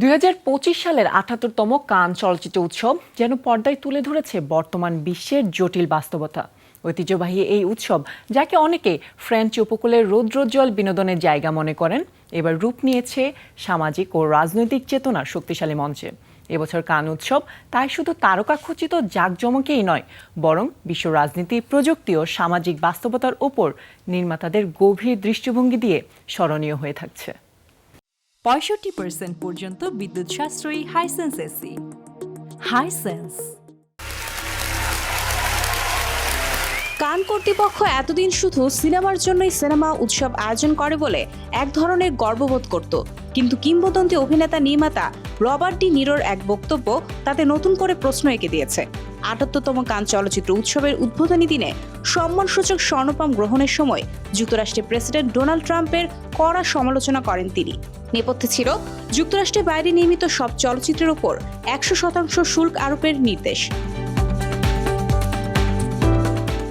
দুই হাজার পঁচিশ সালের আঠাত্তরতম কান চলচ্চিত্র উৎসব যেন পর্দায় তুলে ধরেছে বর্তমান বিশ্বের জটিল বাস্তবতা। ঐতিহ্যবাহী এই উৎসব, যাকে অনেকে ফ্রেঞ্চ উপকূলের রৌদ্রোজ্জ্বল বিনোদনের জায়গা মনে করেন, এবার রূপ নিয়েছে সামাজিক ও রাজনৈতিক চেতনার শক্তিশালী মঞ্চে। এবছর কান উৎসব তাই শুধু তারকাখচিত জাঁকজমকেই নয়, বরং বিশ্ব রাজনীতি, প্রযুক্তি ও সামাজিক বাস্তবতার ওপর নির্মাতাদের গভীর দৃষ্টিভঙ্গি দিয়ে স্মরণীয় হয়ে থাকছে। পঁয়ষট্টি পার্সেন্ট পর্যন্ত বিদ্যুৎ সাশ্রয়ী হাইসেন্স এসি হাইসেন্স কান কর্তৃপক্ষ এতদিন শুধু সিনেমার জন্যই সিনেমা উৎসব আয়োজন করে বলে এক ধরনের গর্ববোধ করত। কিন্তু কিংবদন্তি অভিনেতা নির্মাতা রবার্ট ডি নিরোর এক বক্তব্য তাতে নতুন করে প্রশ্ন এঁকে দিয়েছে। আটাত্তরতম কান চলচ্চিত্র উৎসবের উদ্বোধনী দিনে সম্মানসূচক স্বর্ণপাম গ্রহণের সময় যুক্তরাষ্ট্রের প্রেসিডেন্ট ডোনাল্ড ট্রাম্পের কড়া সমালোচনা করেন তিনি। নেপথ্যে ছিল যুক্তরাষ্ট্রের বাইরে নির্মিত সব চলচ্চিত্রের ওপর একশো শতাংশ শুল্ক আরোপের নির্দেশ।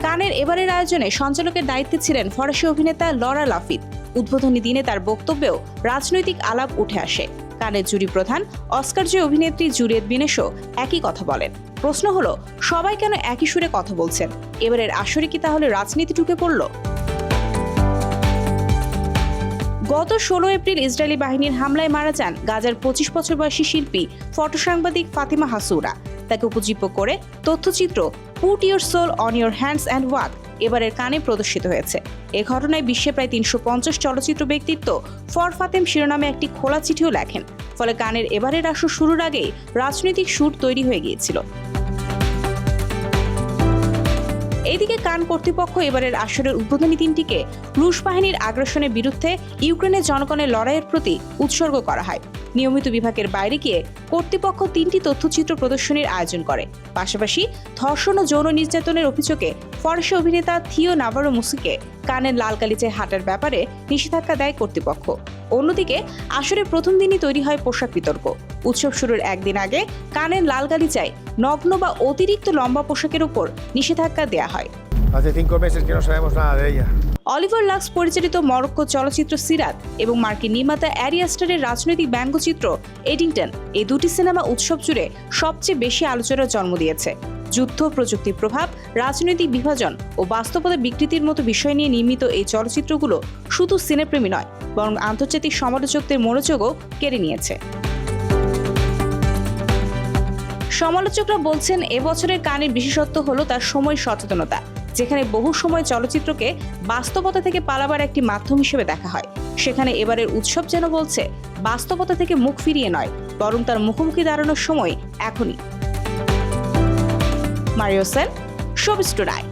কানের এবারের আয়োজনে সঞ্চালকের দায়িত্বে ছিলেন ফরাসি অভিনেতা লরা লাফিত। উদ্বোধনী দিনে তার বক্তব্যেও রাজনৈতিক আলাপ উঠে আসে। কানের জুরি প্রধান, অস্কার জয় অভিনেত্রী জুরিয়েত বিনেশও একই কথা বলেন। প্রশ্ন হলো, সবাই কেন একই সুরে কথা বলছেন? এবারের আসরে কি তাহলে রাজনীতি ঢুকে পড়ল? গত ষোলো এপ্রিল ইসরায়েলি বাহিনীর হামলায় মারা যান গাজার পঁচিশ বছর বয়সী শিল্পী, ফটো সাংবাদিক ফাতিমা হাসুরা। তাকে উপজীব্য করে তথ্যচিত্র put your soul on your hands and walk এবারের কানে প্রদর্শিত হয়েছে। এ ঘটনায় বিশ্বে প্রায় তিনশো পঞ্চাশ চলচ্চিত্র ব্যক্তিত্ব ফর ফাতেম শিরোনামে একটি খোলা চিঠিও লেখেন। ফলে কানের এবারের আসর শুরুর আগেই রাজনৈতিক সুর তৈরি হয়ে গিয়েছিল। এদিকে কান কর্তৃপক্ষ এবারের আসরের উদ্বোধনী দিনটিকে রুশ বাহিনীর আগ্রাসনের বিরুদ্ধে ইউক্রেনের জনগণের লড়াইয়ের প্রতি উৎসর্গ করা হয়। নিয়মিত বিভাগের বাইরে গিয়ে কর্তৃপক্ষ তিনটি তথ্যচিত্র প্রদর্শনীর আয়োজন করে। পাশাপাশি ধর্ষণ ও যৌন নির্যাতনের অভিযোগে ফরাসি অভিনেতা থিও নাভারো মুসিকে কানের লাল গালিচায় হাঁটার ব্যাপারে নিষেধাজ্ঞা দেয় কর্তৃপক্ষ। অন্যদিকে আসরের প্রথম দিনই তৈরি হয় পোশাক বিতর্ক। উৎসব শুরুর একদিন আগে কানের লাল গালিচায় নগ্ন বা অতিরিক্ত লম্বা পোশাকের উপর নিষেধাজ্ঞা দেয়া হয়। অলিভার লাক্স পরিচালিত মরক্কো চলচ্চিত্র সিরাত এবং মার্কিন নির্মাতা অ্যারিয়াস্টারের রাজনৈতিক ব্যঙ্গচিত্র এডিংটন, এই দুটি সিনেমা উৎসব জুড়ে সবচেয়ে বেশি আলোচনার জন্ম দিয়েছে। যুদ্ধ প্রযুক্তির প্রভাব, রাজনৈতিক বিভাজন ও বাস্তবতা বিকৃতির মতো বিষয় নিয়ে নির্মিত এই চলচ্চিত্রগুলো শুধু সিনেপ্রেমী নয়, বরং আন্তর্জাতিক সমালোচকদের মনোযোগও কেড়ে নিয়েছে। সমালোচকরা বলছেন এবছরের কানের বিশেষত্ব হলো তার সময় সচেতনতা। যেখানে বহু সময় চলচ্চিত্রকে বাস্তবতা থেকে পালাবার একটি মাধ্যম হিসেবে দেখা হয়। সেখানে এবারের উৎসব যেন বলছে, বাস্তবতা থেকে মুখ ফিরিয়ে নয়, বরং তার মুখোমুখি দাঁড়ানোর সময় এখনই। Mario Sen showbiz টুডাই